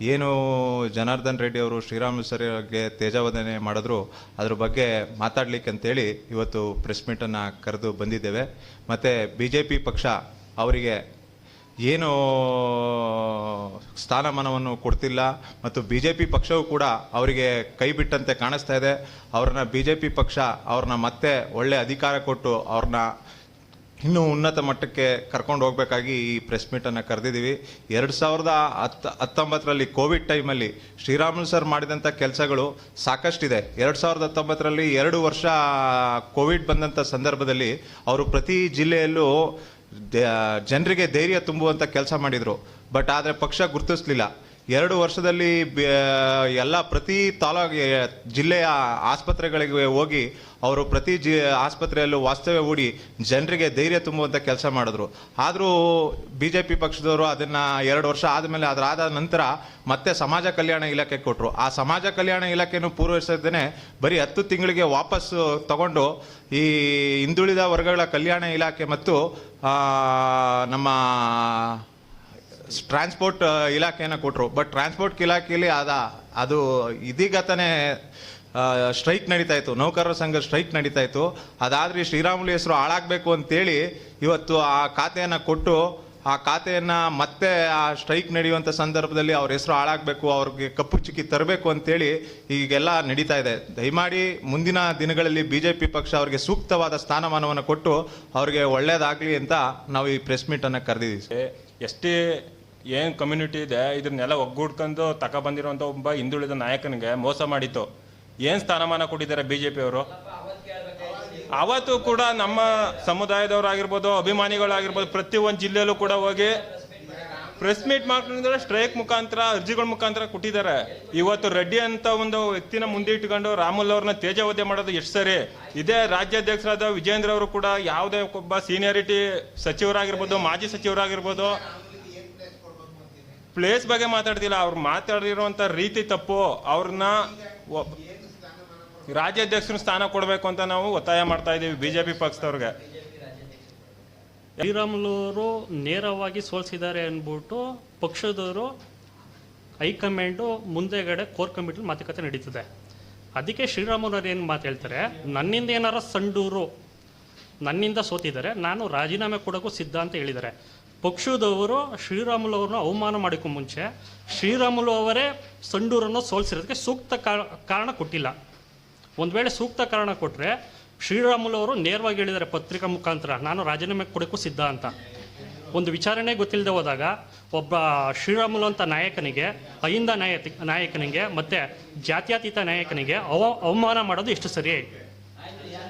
ಏನು ಜನಾರ್ದನ್ ರೆಡ್ಡಿ ಅವರು ಶ್ರೀರಾಮುಲು ಸರ್ಗೆ ತೇಜಾವಧನೆ ಮಾಡಿದ್ರು, ಅದ್ರ ಬಗ್ಗೆ ಮಾತಾಡ್ಲಿಕ್ಕೆ ಅಂತೇಳಿ ಇವತ್ತು ಪ್ರೆಸ್ ಮೀಟನ್ನು ಕರೆದು ಬಂದಿದ್ದೇವೆ. ಮತ್ತು ಬಿ ಜೆ ಪಿ ಪಕ್ಷ ಅವರಿಗೆ ಏನು ಸ್ಥಾನಮಾನವನ್ನು ಕೊಡ್ತಿಲ್ಲ, ಮತ್ತು ಬಿ ಜೆ ಪಿ ಪಕ್ಷವೂ ಕೂಡ ಅವರಿಗೆ ಕೈ ಬಿಟ್ಟಂತೆ ಕಾಣಿಸ್ತಾ ಇದೆ. ಅವ್ರನ್ನ ಬಿ ಜೆ ಪಿ ಪಕ್ಷ ಅವ್ರನ್ನ ಮತ್ತೆ ಒಳ್ಳೆ ಅಧಿಕಾರ ಕೊಟ್ಟು ಅವ್ರನ್ನ ಇನ್ನೂ ಉನ್ನತ ಮಟ್ಟಕ್ಕೆ ಕರ್ಕೊಂಡು ಹೋಗಬೇಕಾಗಿ ಈ ಪ್ರೆಸ್ ಮೀಟನ್ನು ಕರೆದಿದ್ದೀವಿ. ಎರಡು ಸಾವಿರದ ಹತ್ತು ಹತ್ತೊಂಬತ್ತರಲ್ಲಿ ಕೋವಿಡ್ ಟೈಮಲ್ಲಿ ಶ್ರೀರಾಮುಲು ಸರ್ ಮಾಡಿದಂಥ ಕೆಲಸಗಳು ಸಾಕಷ್ಟಿದೆ. ಎರಡು ಸಾವಿರದ ಹತ್ತೊಂಬತ್ತರಲ್ಲಿ ಎರಡು ವರ್ಷ ಕೋವಿಡ್ ಬಂದಂಥ ಸಂದರ್ಭದಲ್ಲಿ ಅವರು ಪ್ರತಿ ಜಿಲ್ಲೆಯಲ್ಲೂ ಜನರಿಗೆ ಧೈರ್ಯ ತುಂಬುವಂಥ ಕೆಲಸ ಮಾಡಿದರು. ಬಟ್ ಆದರೆ ಪಕ್ಷ ಗುರುತಿಸ್ಲಿಲ್ಲ. ಎರಡು ವರ್ಷದಲ್ಲಿ ಎಲ್ಲ ಪ್ರತಿ ತಾಲೂಕು ಜಿಲ್ಲೆಯ ಆಸ್ಪತ್ರೆಗಳಿಗೆ ಹೋಗಿ ಅವರು ಪ್ರತಿ ಜಿ, ಆಸ್ಪತ್ರೆಯಲ್ಲೂ ವಾಸ್ತವ್ಯ ಹೂಡಿ ಜನರಿಗೆ ಧೈರ್ಯ ತುಂಬುವಂಥ ಕೆಲಸ ಮಾಡಿದ್ರು. ಆದರೂ ಬಿ ಜೆ ಪಿ ಪಕ್ಷದವರು ಅದನ್ನು ಎರಡು ವರ್ಷ ಆದಮೇಲೆ ಅದರಾದ ನಂತರ ಮತ್ತೆ ಸಮಾಜ ಕಲ್ಯಾಣ ಇಲಾಖೆ ಕೊಟ್ಟರು ಆ ಸಮಾಜ ಕಲ್ಯಾಣ ಇಲಾಖೆಯನ್ನು ಪೂರೈಸದೇನೆ ಬರೀ ಹತ್ತು ತಿಂಗಳಿಗೆ ವಾಪಸ್ಸು ತಗೊಂಡು ಈ ಹಿಂದುಳಿದ ವರ್ಗಗಳ ಕಲ್ಯಾಣ ಇಲಾಖೆ ಮತ್ತು ನಮ್ಮ ಟ್ರಾನ್ಸ್ಪೋರ್ಟ್ ಇಲಾಖೆಯನ್ನು ಕೊಟ್ಟರು ಬಟ್ ಟ್ರಾನ್ಸ್ಪೋರ್ಟ್ ಇಲಾಖೆಯಲ್ಲಿ ಅದ ಅದು ಇದೀಗ ತಾನೇ ಸ್ಟ್ರೈಕ್ ನಡೀತಾ ಇತ್ತು. ನೌಕರರ ಸಂಘ ಸ್ಟ್ರೈಕ್ ನಡೀತಾ ಇತ್ತು. ಅದಾದ್ರೆ ಶ್ರೀರಾಮುಲು ಹೆಸರು ಹಾಳಾಗಬೇಕು ಅಂತೇಳಿ ಇವತ್ತು ಆ ಖಾತೆಯನ್ನು ಕೊಟ್ಟು, ಆ ಖಾತೆಯನ್ನು ಮತ್ತೆ ಆ ಸ್ಟ್ರೈಕ್ ನಡೆಯುವಂಥ ಸಂದರ್ಭದಲ್ಲಿ ಅವ್ರ ಹೆಸರು ಹಾಳಾಗಬೇಕು, ಅವ್ರಿಗೆ ಕಪ್ಪು ಚುಕ್ಕಿ ತರಬೇಕು ಅಂತೇಳಿ ಈಗೆಲ್ಲ ನಡೀತಾ ಇದೆ. ದಯಮಾಡಿ ಮುಂದಿನ ದಿನಗಳಲ್ಲಿ ಬಿ ಜೆ ಪಿ ಪಕ್ಷ ಅವರಿಗೆ ಸೂಕ್ತವಾದ ಸ್ಥಾನಮಾನವನ್ನು ಕೊಟ್ಟು ಅವ್ರಿಗೆ ಒಳ್ಳೆಯದಾಗಲಿ ಅಂತ ನಾವು ಈ ಪ್ರೆಸ್ ಮೀಟನ್ನು ಕರೆದಿದ್ದೀವಿ. ಎಷ್ಟೇ ಏನು ಕಮ್ಯುನಿಟಿ ಇದೆ ಇದನ್ನೆಲ್ಲ ಒಗ್ಗೂಡ್ಕೊಂಡು ತಕ ಬಂದಿರುವಂತ ಒಬ್ಬ ಹಿಂದುಳಿದ ನಾಯಕನಿಗೆ ಮೋಸ ಮಾಡಿತ್ತು. ಏನು ಸ್ಥಾನಮಾನ ಕೊಟ್ಟಿದ್ದಾರೆ ಬಿಜೆಪಿ ಅವರು? ಅವತ್ತು ಕೂಡ ನಮ್ಮ ಸಮುದಾಯದವರಾಗಿರ್ಬೋದು, ಅಭಿಮಾನಿಗಳಾಗಿರ್ಬೋದು ಪ್ರತಿ ಒಂದು ಜಿಲ್ಲೆಯಲ್ಲೂ ಕೂಡ ಹೋಗಿ ಪ್ರೆಸ್ ಮೀಟ್ ಮಾಡ್ಕೊಂಡಿದ್ದಾರೆ ಸ್ಟ್ರೈಕ್ ಮುಖಾಂತರ, ಅರ್ಜಿಗಳ ಮುಖಾಂತರ ಕೊಟ್ಟಿದ್ದಾರೆ. ಇವತ್ತು ರೆಡ್ಡಿ ಅಂತ ಒಂದು ವ್ಯಕ್ತಿನ ಮುಂದೆ ಇಟ್ಕೊಂಡು ರಾಮುಲ್ ಅವ್ರನ್ನ ತೇಜಾವಧಿ ಮಾಡೋದು ಎಷ್ಟು ಸರಿ. ಇದೇ ರಾಜ್ಯಾಧ್ಯಕ್ಷರಾದ ವಿಜೇಂದ್ರ ಅವರು ಕೂಡ ಯಾವುದೇ ಒಬ್ಬ ಸೀನಿಯರಿಟಿ ಸಚಿವರಾಗಿರ್ಬೋದು, ಮಾಜಿ ಸಚಿವರಾಗಿರ್ಬೋದು ಪ್ಲೇಸ್ ಬಗ್ಗೆ ಮಾತಾಡ್ತಿಲ್ಲ. ಅವ್ರು ಮಾತಾಡಿರುವಂಥ ರೀತಿ ತಪ್ಪು. ಅವ್ರನ್ನ ರಾಜ್ಯಾಧ್ಯಕ್ಷರ ಸ್ಥಾನ ಕೊಡಬೇಕು ಅಂತ ನಾವು ಒತ್ತಾಯ ಮಾಡ್ತಾ ಇದೀವಿ ಬಿಜೆಪಿ ಪಕ್ಷದವ್ರಿಗೆ. ಶ್ರೀರಾಮುಲು ನೇರವಾಗಿ ಸೋಲಿಸಿದ್ದಾರೆ ಅಂದ್ಬಿಟ್ಟು ಪಕ್ಷದವರು ಹೈಕಮಾಂಡು ಮುಂದೆಗಡೆ ಕೋರ್ ಕಮಿಟಿಲಿ ಮಾತುಕತೆ ನಡೀತದೆ. ಅದಕ್ಕೆ ಶ್ರೀರಾಮುಲು ಅವರು ಏನು ಮಾತು ಹೇಳ್ತಾರೆ? ನನ್ನಿಂದ ಏನಾರ ಸಂಡೂರು ನನ್ನಿಂದ ಸೋತಿದ್ದಾರೆ, ನಾನು ರಾಜೀನಾಮೆ ಕೊಡೋಕ್ಕೂ ಸಿದ್ಧ ಅಂತ ಹೇಳಿದ್ದಾರೆ. ಪಕ್ಷದವರು ಶ್ರೀರಾಮುಲು ಅವ್ರನ್ನ ಅವಮಾನ ಮಾಡೋಕ್ಕೂ ಮುಂಚೆ ಶ್ರೀರಾಮುಲು ಅವರೇ ಸಂಡೂರನ್ನು ಸೋಲಿಸಿರೋದಕ್ಕೆ ಸೂಕ್ತ ಕಾರಣ ಕೊಟ್ಟಿಲ್ಲ. ಒಂದು ವೇಳೆ ಸೂಕ್ತ ಕಾರಣ ಕೊಟ್ಟರೆ ಶ್ರೀರಾಮುಲು ಅವರು ನೇರವಾಗಿ ಹೇಳಿದ್ದಾರೆ ಪತ್ರಿಕಾ ಮುಖಾಂತರ. ನಾನು ರಾಜೀನಾಮೆ ಕೊಡೋಕ್ಕೂ ಸಿದ್ಧ ಅಂತ. ಒಂದು ವಿಚಾರಣೆ ಗೊತ್ತಿಲ್ಲದೆ ಹೋದಾಗ ಒಬ್ಬ ಶ್ರೀರಾಮುಲು ಅಂತ ನಾಯಕನಿಗೆ, ಅಹಿಂದ ನಾಯಕ ನಾಯಕನಿಗೆ ಮತ್ತು ಜಾತ್ಯಾತೀತ ನಾಯಕನಿಗೆ ಅವ ಅವಮಾನ ಮಾಡೋದು ಎಷ್ಟು ಸರಿ